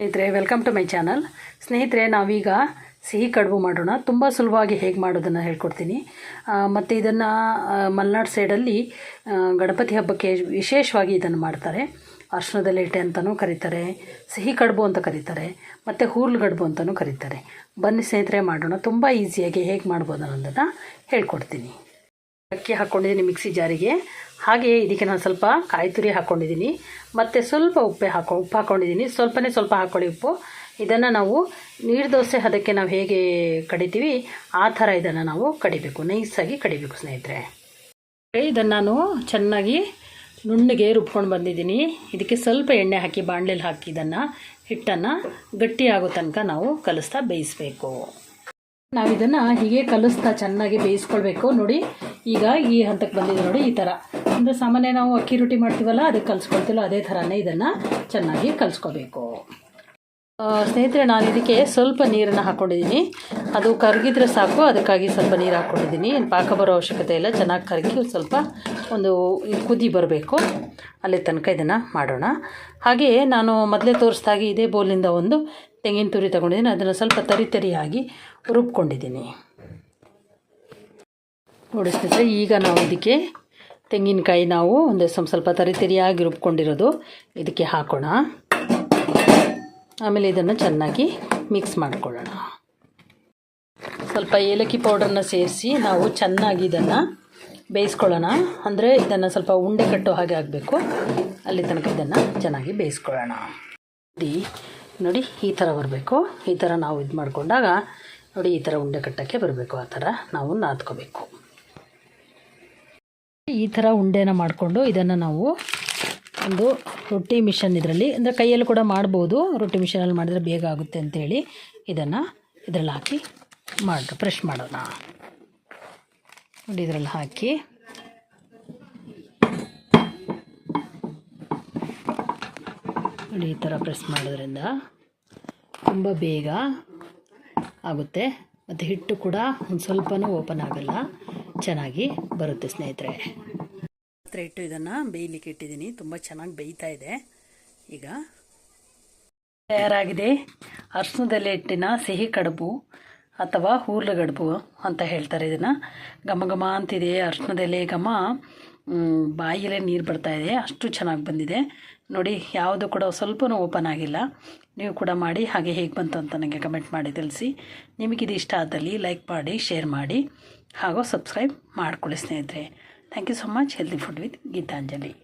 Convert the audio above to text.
ಸ್ನೇಹಿತರೆ welcome to my channel ಸ್ನೇಹಿತರೆ, ನಾವೀಗ ಸಿಹಿ ಕಡುಬು ಮಾಡೋಣ. ತುಂಬ ಸುಲಭವಾಗಿ ಹೇಗೆ ಮಾಡೋದನ್ನು ಹೇಳ್ಕೊಡ್ತೀನಿ. ಮತ್ತು ಇದನ್ನು ಮಲೆನಾಡು ಸೈಡಲ್ಲಿ ಗಣಪತಿ ಹಬ್ಬಕ್ಕೆ ವಿಶೇಷವಾಗಿ ಇದನ್ನು ಮಾಡ್ತಾರೆ. ಅರ್ಶನದ ಲೇಟೆ ಅಂತಲೂ ಕರೀತಾರೆ, ಸಿಹಿ ಕಡುಬು ಅಂತ ಕರೀತಾರೆ, ಮತ್ತು ಹೂರ್ಲು ಕಡುಬು ಅಂತಲೂ ಕರೀತಾರೆ. ಬನ್ನಿ ಸ್ನೇಹಿತರೆ, ಮಾಡೋಣ. ತುಂಬ ಈಸಿಯಾಗಿ ಹೇಗೆ ಮಾಡ್ಬೋದು ಅನ್ನೋದನ್ನು ಹೇಳ್ಕೊಡ್ತೀನಿ. ಅಕ್ಕಿ ಹಾಕ್ಕೊಂಡಿದ್ದೀನಿ ಮಿಕ್ಸಿ ಜಾರಿಗೆ. ಹಾಗೆಯೇ ಇದಕ್ಕೆ ನಾನು ಸ್ವಲ್ಪ ಕಾಯಿ ತುರಿ ಹಾಕ್ಕೊಂಡಿದ್ದೀನಿ ಮತ್ತು ಸ್ವಲ್ಪ ಉಪ್ಪೆ ಹಾಕೊ, ಉಪ್ಪು ಹಾಕ್ಕೊಂಡಿದ್ದೀನಿ ಸ್ವಲ್ಪನೇ ಸ್ವಲ್ಪ ಹಾಕ್ಕೊಳ್ಳಿ ಉಪ್ಪು. ಇದನ್ನು ನಾವು ನೀರು ದೋಸೆ ಅದಕ್ಕೆ ನಾವು ಹೇಗೆ ಕಡಿತೀವಿ, ಆ ಥರ ಇದನ್ನು ನಾವು ಕಡಿಬೇಕು. ನೈಸಾಗಿ ಕಡಿಬೇಕು ಸ್ನೇಹಿತರೆ. ಇದನ್ನು ನಾನು ಚೆನ್ನಾಗಿ ನುಣ್ಣಗೆ ರುಬ್ಕೊಂಡು ಬಂದಿದ್ದೀನಿ. ಇದಕ್ಕೆ ಸ್ವಲ್ಪ ಎಣ್ಣೆ ಹಾಕಿ, ಬಾಣಲೆಲಿ ಹಾಕಿ ಇದನ್ನು ಹಿಟ್ಟನ್ನು ಗಟ್ಟಿ ಆಗೋ ತನಕ ನಾವು ಕಲಿಸ್ತಾ ಬೇಯಿಸಬೇಕು. ನಾವು ಇದನ್ನು ಹೀಗೆ ಕಲಿಸ್ತಾ ಚೆನ್ನಾಗಿ ಬೇಯಿಸ್ಕೊಳ್ಬೇಕು. ನೋಡಿ ಈಗ ಈ ಹಂತಕ್ಕೆ ಬಂದಿದೆ ನೋಡಿ ಈ ಥರ ಅಂದರೆ ಸಾಮಾನ್ಯ ನಾವು ಅಕ್ಕಿ ರೊಟ್ಟಿ ಮಾಡ್ತೀವಲ್ಲ, ಅದಕ್ಕೆ ಕಲ್ಸ್ಕೊಳ್ತೀವಲ್ಲ ಅದೇ ಥರನೇ ಇದನ್ನು ಚೆನ್ನಾಗಿ ಕಲಿಸ್ಕೋಬೇಕು. ಸ್ನೇಹಿತರೆ, ನಾನು ಇದಕ್ಕೆ ಸ್ವಲ್ಪ ನೀರನ್ನು ಹಾಕ್ಕೊಂಡಿದ್ದೀನಿ ಅದು ಕರಗಿದ್ರೆ ಸಾಕು, ಅದಕ್ಕಾಗಿ ಸ್ವಲ್ಪ ನೀರು ಹಾಕ್ಕೊಂಡಿದ್ದೀನಿ ಪಾಕ ಬರೋ ಅವಶ್ಯಕತೆ ಇಲ್ಲ, ಚೆನ್ನಾಗಿ ಕರಗಿ ಸ್ವಲ್ಪ ಒಂದು ಕುದಿ ಬರಬೇಕು. ಅಲ್ಲಿ ತನಕ ಇದನ್ನು ಮಾಡೋಣ. ಹಾಗೆಯೇ ನಾನು ಮೊದಲೇ ತೋರಿಸ್ದಾಗೆ ಇದೇ ಬೋಲಿಂದ ಒಂದು ತೆಂಗಿನ ತುರಿ ತಗೊಂಡಿದ್ದೀನಿ. ಅದನ್ನು ಸ್ವಲ್ಪ ತರಿ ತರಿಯಾಗಿ ರುಬ್ಕೊಂಡಿದ್ದೀನಿ. ಸ್ನೇಹಿತರೆ, ಈಗ ನಾವು ಇದಕ್ಕೆ ತೆಂಗಿನಕಾಯಿ ನಾವು ಒಂದು ಸ್ವಲ್ಪ ಸ್ವಲ್ಪ ತರಿ ತರಿಯಾಗಿ ರುಬ್ಕೊಂಡಿರೋದು. ಇದಕ್ಕೆ ಹಾಕೋಣ. ಆಮೇಲೆ ಇದನ್ನು ಚೆನ್ನಾಗಿ ಮಿಕ್ಸ್ ಮಾಡ್ಕೊಳ್ಳೋಣ. ಸ್ವಲ್ಪ ಏಲಕ್ಕಿ ಪೌಡರ್ನ ಸೇರಿಸಿ ನಾವು ಚೆನ್ನಾಗಿ ಇದನ್ನು ಬೇಯಿಸ್ಕೊಳ್ಳೋಣ. ಅಂದರೆ ಇದನ್ನು ಸ್ವಲ್ಪ ಉಂಡೆ ಕಟ್ಟೋ ಹಾಗೆ ಆಗಬೇಕು. ಅಲ್ಲಿ ತನಕ ಇದನ್ನು ಚೆನ್ನಾಗಿ ಬೇಯಿಸ್ಕೊಳ್ಳೋಣ. ನೋಡಿ ಈ ಥರ ಬರಬೇಕು. ಈ ಥರ ನಾವು ಇದು ಮಾಡಿಕೊಂಡಾಗ ನೋಡಿ, ಈ ಥರ ಉಂಡೆ ಕಟ್ಟೋಕ್ಕೆ ಬರಬೇಕು. ಆ ಥರ ನಾವು ನಾದ್ಕೋಬೇಕು. ಈ ಥರ ಉಂಡೆನ ಮಾಡಿಕೊಂಡು ಇದನ್ನು ನಾವು ಒಂದು ರೊಟ್ಟಿ ಮಿಷನ್ ಇದರಲ್ಲಿ, ಅಂದರೆ ಕೈಯಲ್ಲಿ ಕೂಡ ಮಾಡ್ಬೋದು, ರೊಟ್ಟಿ ಮಿಷನಲ್ಲಿ ಮಾಡಿದ್ರೆ ಬೇಗ ಆಗುತ್ತೆ ಅಂತೇಳಿ ಇದನ್ನು ಇದರಲ್ಲಿ ಹಾಕಿ ಮಾಡಿ ಫ್ರೆಶ್ ಮಾಡೋಣ. ನೋಡಿ ಇದರಲ್ಲಿ ಹಾಕಿ. ನೋಡಿ ಈ ಥರ ಪ್ರೆಸ್ ಮಾಡೋದ್ರಿಂದ ತುಂಬ ಬೇಗ ಆಗುತ್ತೆ. ಮತ್ತು ಹಿಟ್ಟು ಕೂಡ ಒಂದು ಸ್ವಲ್ಪನೂ ಓಪನ್ ಆಗಲ್ಲ. ಚೆನ್ನಾಗಿ ಬರುತ್ತೆ ಸ್ನೇಹಿತರೆ. ಹತ್ರ ಇಟ್ಟು ಇದನ್ನು ಬೇಯಲಿಕ್ಕೆ ಇಟ್ಟಿದ್ದೀನಿ. ತುಂಬ ಚೆನ್ನಾಗಿ ಬೇಯ್ತಾ ಇದೆ. ಈಗ ತಯಾರಾಗಿದೆ. ಅರ್ಶನದಲ್ಲಿ ಇಟ್ಟಿನ ಸಿಹಿ ಕಡುಬು ಅಥವಾ ಹೂರ್ಲ ಕಡುಬು ಅಂತ ಹೇಳ್ತಾರೆ ಇದನ್ನು. ಘಮ ಘಮ ಅಂತಿದೆ ಅರ್ಶನದೆಲೆ ಘಮ ಬಾಯಿಲೇ ನೀರು ಬರ್ತಾ ಇದೆ. ಅಷ್ಟು ಚೆನ್ನಾಗಿ ಬಂದಿದೆ. ನೋಡಿ, ಯಾವುದು ಕೂಡ ಸ್ವಲ್ಪನೂ ಓಪನ್ ಆಗಿಲ್ಲ. ನೀವು ಕೂಡ ಮಾಡಿ, ಹಾಗೆ ಹೇಗೆ ಬಂತು ಅಂತ ನನಗೆ ಕಮೆಂಟ್ ಮಾಡಿ ತಿಳಿಸಿ. ನಿಮಗಿದು ಇಷ್ಟ ಆದಲ್ಲಿ ಲೈಕ್ ಮಾಡಿ, ಶೇರ್ ಮಾಡಿ, ಹಾಗೂ ಸಬ್ಸ್ಕ್ರೈಬ್ ಮಾಡಿಕೊಳ್ಳಿ ಸ್ನೇಹಿತರೆ. Thank you so much. Healthy Food with Gitanjali.